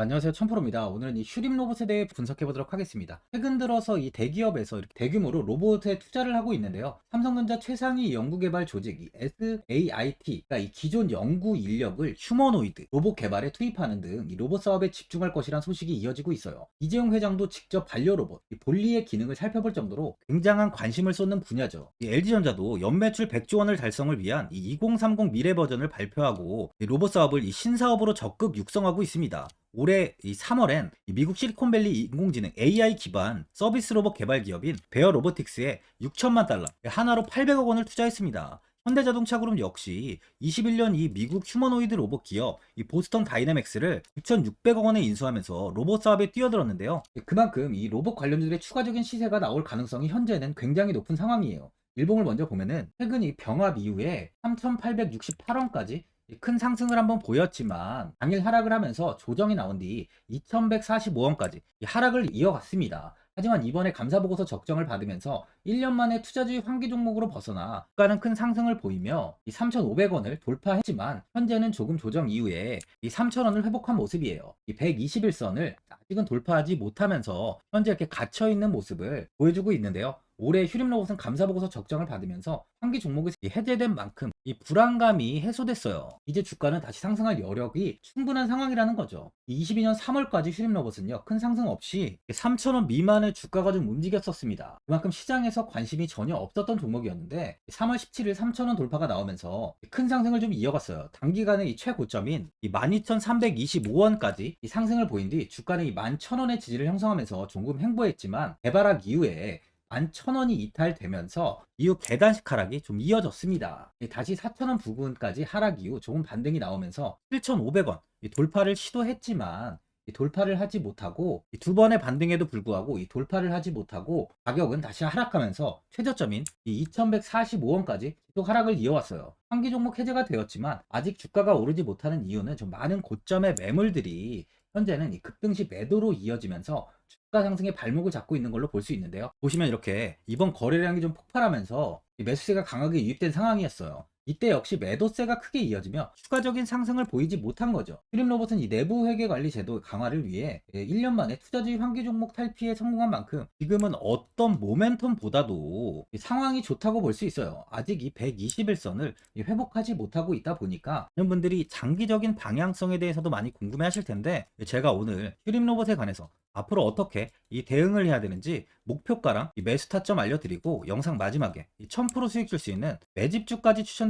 안녕하세요 천프로입니다. 오늘은 이 슈림 로봇에 대해 분석해 보도록 하겠습니다. 최근 들어서 이 대기업에서 이렇게 대규모로 로봇에 투자를 하고 있는데요. 삼성전자 최상위 연구개발 조직 이 SAIT가 이 기존 연구 인력을 휴머노이드 로봇 개발에 투입하는 등 이 로봇 사업에 집중할 것이란 소식이 이어지고 있어요. 이재용 회장도 직접 반려 로봇 이 볼리의 기능을 살펴볼 정도로 굉장한 관심을 쏟는 분야죠. 이 LG전자도 연매출 100조 원을 달성을 위한 이 2030 미래 버전을 발표하고 이 로봇 사업을 이 신사업으로 적극 육성하고 있습니다. 올해 이 3월엔 이 미국 실리콘밸리 인공지능 AI 기반 서비스 로봇 개발 기업인 베어 로보틱스에 6천만 달러, 하나로 800억 원을 투자했습니다. 현대자동차 그룹 역시 21년 이 미국 휴머노이드 로봇 기업 이 보스턴 다이내믹스를 9,600억 원에 인수하면서 로봇 사업에 뛰어들었는데요. 그만큼 이 로봇 관련주들의 추가적인 시세가 나올 가능성이 현재는 굉장히 높은 상황이에요. 일봉을 먼저 보면은 최근 이 병합 이후에 3,868원까지 큰 상승을 한번 보였지만 당일 하락을 하면서 조정이 나온 뒤 2145원까지 하락을 이어갔습니다. 하지만 이번에 감사보고서 적정을 받으면서 1년 만에 투자주의 환기 종목으로 벗어나 주가는 큰 상승을 보이며 3,500원을 돌파했지만 현재는 조금 조정 이후에 3,000원을 회복한 모습이에요. 121선을 아직은 돌파하지 못하면서 현재 이렇게 갇혀 있는 모습을 보여주고 있는데요. 올해 휴림 로봇은 감사 보고서 적정을 받으면서 환기 종목이 해제된 만큼 이 불안감이 해소됐어요. 이제 주가는 다시 상승할 여력이 충분한 상황이라는 거죠. 22년 3월까지 휴림 로봇은요 큰 상승 없이 3,000원 미만의 주가가 좀 움직였었습니다. 그만큼 시장에서 관심이 전혀 없었던 종목이었는데 3월 17일 3,000원 돌파가 나오면서 큰 상승을 좀 이어갔어요. 단기간에 이 최고점인 12,325원까지 이 상승을 보인 뒤 주가는 이 11,000원의 지지를 형성하면서 조금 횡보했지만 개발학 이후에 11,000원이 이탈되면서 이후 계단식 하락이 좀 이어졌습니다. 다시 4,000원 부근까지 하락 이후 조금 반등이 나오면서 7,500원 돌파를 시도했지만 이 돌파를 하지 못하고 이두 번의 반등에도 불구하고 이 돌파를 하지 못하고 가격은 다시 하락하면서 최저점인 이 2145원까지 계속 하락을 이어왔어요. 환기 종목 해제가 되었지만 아직 주가가 오르지 못하는 이유는 좀 많은 고점의 매물들이 현재는 이 급등시 매도로 이어지면서 주가 상승의 발목을 잡고 있는 걸로 볼 수 있는데요. 보시면 이렇게 이번 거래량이 좀 폭발하면서 이 매수세가 강하게 유입된 상황이었어요. 이때 역시 매도세가 크게 이어지며 추가적인 상승을 보이지 못한 거죠. 휴림 로봇은 이 내부 회계 관리 제도 강화를 위해 1년 만에 투자주의 환기 종목 탈피에 성공한 만큼 지금은 어떤 모멘텀보다도 상황이 좋다고 볼 수 있어요. 아직 이 121선을 회복하지 못하고 있다 보니까 이런 분들이 장기적인 방향성에 대해서도 많이 궁금해 하실 텐데 제가 오늘 휴림 로봇에 관해서 앞으로 어떻게 이 대응을 해야 되는지 목표가랑 이 매수 타점 알려드리고 영상 마지막에 이1000% 수익 줄 수 있는 매집주까지 추천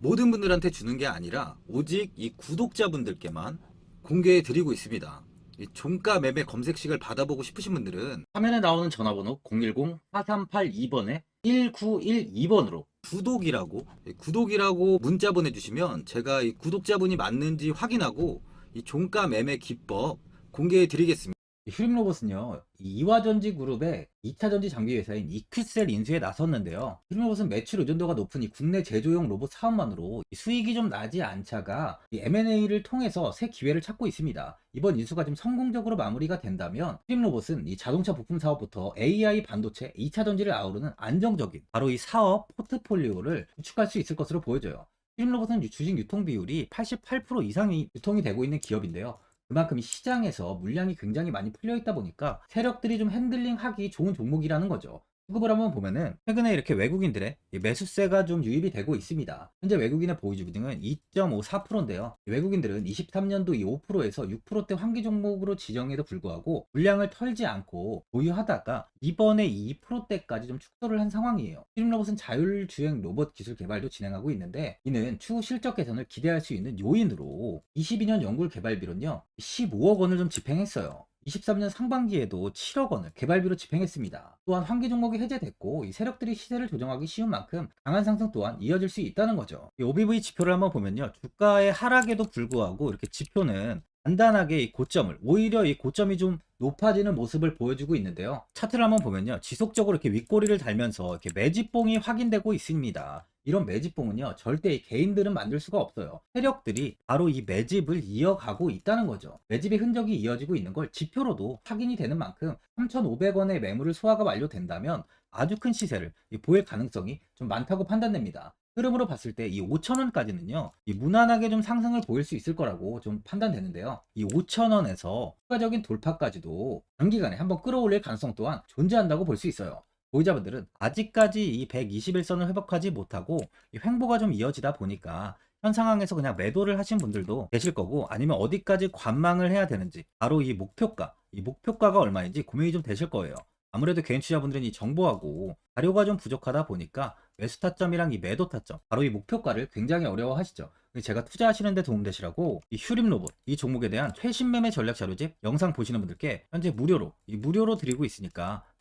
모든 분들한테 주는 게 아니라 오직 이 구독자분들께만 공개해 드리고 있습니다. 이 종가 매매 검색식을 받아보고 싶으신 분들은 화면에 나오는 전화번호 010-4382번에 1912번으로 구독이라고 예, 구독이라고 문자 보내주시면 제가 이 구독자분이 맞는지 확인하고 이 종가 매매 기법 공개해 드리겠습니다. 휴림 로봇은요, 이 이화전지 그룹의 2차 전지 장비 회사인 이퀴셀 인수에 나섰는데요. 휴림 로봇은 매출 의존도가 높은 이 국내 제조용 로봇 사업만으로 이 수익이 좀 나지 않자가 이 M&A를 통해서 새 기회를 찾고 있습니다. 이번 인수가 좀 성공적으로 마무리가 된다면 휴림 로봇은 이 자동차 부품 사업부터 AI 반도체, 2차 전지를 아우르는 안정적인 바로 이 사업 포트폴리오를 구축할 수 있을 것으로 보여져요. 휴림 로봇은 유- 주식 유통 비율이 88% 이상이 유통이 되고 있는 기업인데요. 그만큼 이 시장에서 물량이 굉장히 많이 풀려 있다 보니까 세력들이 좀 핸들링 하기 좋은 종목이라는 거죠. 수급을 한번 보면은 최근에 이렇게 외국인들의 이 매수세가 좀 유입이 되고 있습니다. 현재 외국인의 보유주 비중은 2.54%인데요. 외국인들은 23년도 이 5%에서 6%대 환기 종목으로 지정에도 불구하고 물량을 털지 않고 보유하다가 이번에 이 2%대까지 좀 축소를 한 상황이에요. 히림 로봇은 자율주행 로봇 기술 개발도 진행하고 있는데 이는 추후 실적 개선을 기대할 수 있는 요인으로 22년 연구 개발비로는요 15억 원을 좀 집행했어요. 23년 상반기에도 7억 원을 개발비로 집행했습니다. 또한 환기 종목이 해제됐고 이 세력들이 시세를 조정하기 쉬운 만큼 강한 상승 또한 이어질 수 있다는 거죠. 이 OBV 지표를 한번 보면요. 주가의 하락에도 불구하고 이렇게 지표는 간단하게 이 고점을 오히려 이 고점이 좀 높아지는 모습을 보여주고 있는데요. 차트를 한번 보면요. 지속적으로 이렇게 윗꼬리를 달면서 이렇게 매집봉이 확인되고 있습니다. 이런 매집봉은요. 절대 이 개인들은 만들 수가 없어요. 세력들이 바로 이 매집을 이어가고 있다는 거죠. 매집의 흔적이 이어지고 있는 걸 지표로도 확인이 되는 만큼 3,500원의 매물을 소화가 완료된다면 아주 큰 시세를 이 보일 가능성이 좀 많다고 판단됩니다. 흐름으로 봤을 때 이 5,000원까지는요, 이 무난하게 좀 상승을 보일 수 있을 거라고 좀 판단되는데요. 이 5,000원에서 추가적인 돌파까지도 단기간에 한번 끌어올릴 가능성 또한 존재한다고 볼 수 있어요. 보유자분들은 아직까지 이 121선을 회복하지 못하고 이 횡보가 좀 이어지다 보니까 현 상황에서 그냥 매도를 하신 분들도 계실 거고 아니면 어디까지 관망을 해야 되는지 바로 이 목표가, 이 목표가가 얼마인지 고민이 좀 되실 거예요. 아무래도 개인 투자분들은 이 정보하고 자료가 좀 부족하다 보니까 매수 타점이랑 이 매도 타점, 바로 이 목표가를 굉장히 어려워하시죠. 제가 투자하시는데 도움되시라고 이 휴림 로봇 이 종목에 대한 최신 매매 전략 자료집 영상 보시는 분들께 현재 무료로 이 무료로 드리고 있으니까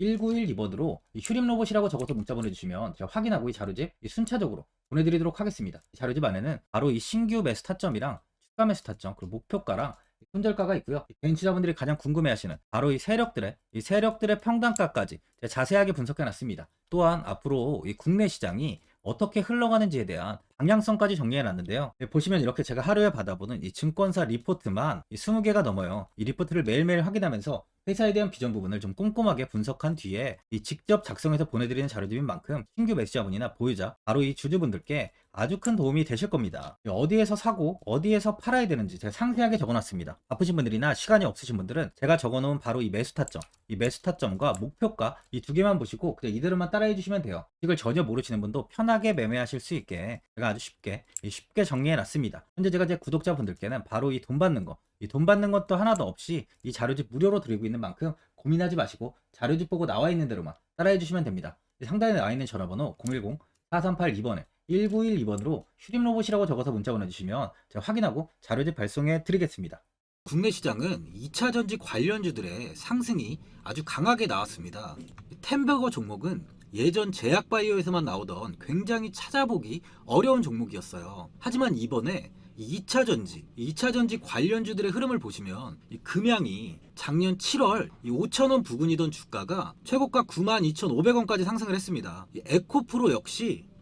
1912번으로 휴림 로봇이라고 적어서 문자 보내주시면 제가 확인하고 이 자료집 이 순차적으로 보내드리도록 하겠습니다. 이 자료집 안에는 바로 이 신규 매수 타점이랑 추가 매수 타점 그리고 목표가랑 손절가가 있고요. 개인 투자분들이 가장 궁금해하시는 바로 이 세력들의 이 세력들의 평단가까지 제가 자세하게 분석해놨습니다. 또한 앞으로 이 국내 시장이 어떻게 흘러가는지에 대한 방향성까지 정리해 놨는데요. 네, 보시면 이렇게 제가 하루에 받아보는 이 증권사 리포트만 이 20개가 넘어요. 이 리포트를 매일매일 확인하면서 회사에 대한 비전 부분을 좀 꼼꼼하게 분석한 뒤에 이 직접 작성해서 보내드리는 자료집인 만큼 신규 매수자분이나 보유자, 바로 이 주주분들께 아주 큰 도움이 되실 겁니다. 어디에서 사고 어디에서 팔아야 되는지 제가 상세하게 적어놨습니다. 바쁘신 분들이나 시간이 없으신 분들은 제가 적어놓은 바로 이 매수 타점, 이 매수 타점과 목표가 이 두 개만 보시고 그냥 이대로만 따라해 주시면 돼요. 이걸 전혀 모르시는 분도 편하게 매매하실 수 있게 제가 아주 쉽게 이 쉽게 정리해 놨습니다. 현재 제가 제 구독자분들께는 바로 이 돈 받는 거, 이 돈 받는 것도 하나도 없이 이 자료집 무료로 드리고 있는 만큼 고민하지 마시고 자료집 보고 나와 있는 대로만 따라해 주시면 됩니다. 상단에 나와 있는 전화번호 010-4382번에 1912번으로 휴림 로봇이라고 적어서 문자 보내주시면 제가 확인하고 자료집 발송해 드리겠습니다. 국내 시장은 2차 전지 관련주들의 상승이 아주 강하게 나왔습니다. 템버거 종목은 예전 제약바이오에서만 나오던 굉장히 찾아보기 어려운 종목이었어요. 하지만 이번에 이 2차 전지, 이 2차 전지 관련주들의 흐름을 보시면 이 금양이 작년 7월 이 5천원 부근이던 주가가 최고가 92,500원까지 상승을 했습니다. 이 에코프로 역시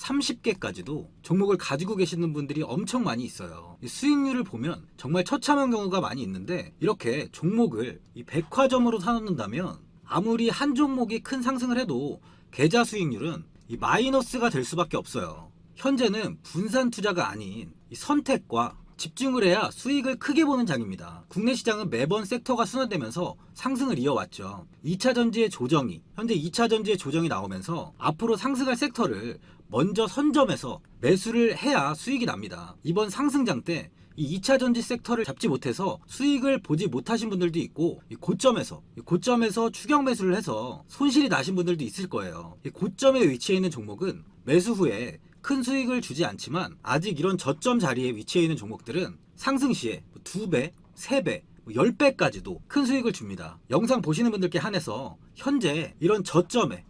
30개까지도 종목을 가지고 계시는 분들이 엄청 많이 있어요. 이 수익률을 보면 정말 처참한 경우가 많이 있는데 이렇게 종목을 이 백화점으로 사놓는다면 아무리 한 종목이 큰 상승을 해도 계좌 수익률은 이 마이너스가 될 수밖에 없어요. 현재는 분산 투자가 아닌 이 선택과 집중을 해야 수익을 크게 보는 장입니다. 국내 시장은 매번 섹터가 순환되면서 상승을 이어왔죠. 2차 전지의 조정이, 현재 2차 전지의 조정이 나오면서 앞으로 상승할 섹터를 먼저 선점해서 매수를 해야 수익이 납니다. 이번 상승장 때이 2차 전지 섹터를 잡지 못해서 수익을 보지 못하신 분들도 있고 이 고점에서 이 고점에서 추격 매수를 해서 손실이 나신 분들도 있을 거예요. 이 고점에 위치해 있는 종목은 매수 후에 큰 수익을 주지 않지만 아직 이런 저점 자리에 위치해 있는 종목들은 상승 시에 2배, 3배, 10배까지도 큰 수익을 줍니다. 영상 보시는 분들께 한해서 현재 이런 저점에 이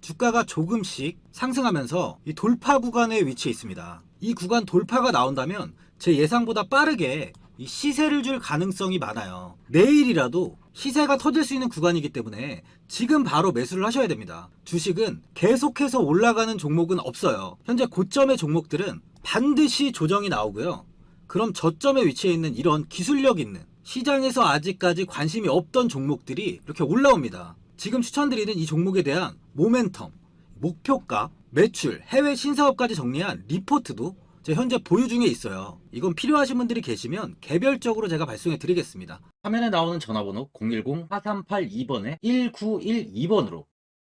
주가가 조금씩 상승하면서 이 돌파 구간에 위치해 있습니다. 이 구간 돌파가 나온다면 제 예상보다 빠르게 이 시세를 줄 가능성이 많아요. 내일이라도 시세가 터질 수 있는 구간이기 때문에 지금 바로 매수를 하셔야 됩니다. 주식은 계속해서 올라가는 종목은 없어요. 현재 고점의 종목들은 반드시 조정이 나오고요. 그럼 저점에 위치해 있는 이런 기술력 있는 시장에서 아직까지 관심이 없던 종목들이 이렇게 올라옵니다. 지금 추천드리는 이 종목에 대한 모멘텀, 목표가, 매출, 해외 신사업까지 정리한 리포트도 제 현재 보유 중에 있어요. 이건 필요하신 분들이 계시면 개별적으로 제가 발송해 드리겠습니다. 화면에 나오는 전화번호 010-4382번에 1912번으로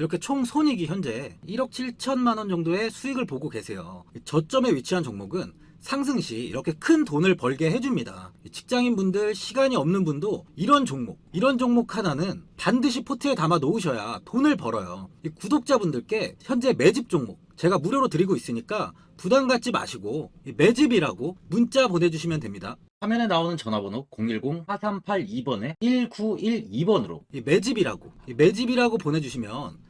이렇게 총 손익이 현재 1억 7천만 원 정도의 수익을 보고 계세요. 저점에 위치한 종목은 상승 시 이렇게 큰 돈을 벌게 해줍니다. 직장인 분들, 시간이 없는 분도 이런 종목, 이런 종목 하나는 반드시 포트에 담아 놓으셔야 돈을 벌어요. 이 구독자분들께 현재 매집 종목 제가 무료로 드리고 있으니까 부담 갖지 마시고 이 매집이라고 문자 보내주시면 됩니다. 화면에 나오는 전화번호 010-4382번에 1912번으로 이 매집이라고 이 매집이라고 보내주시면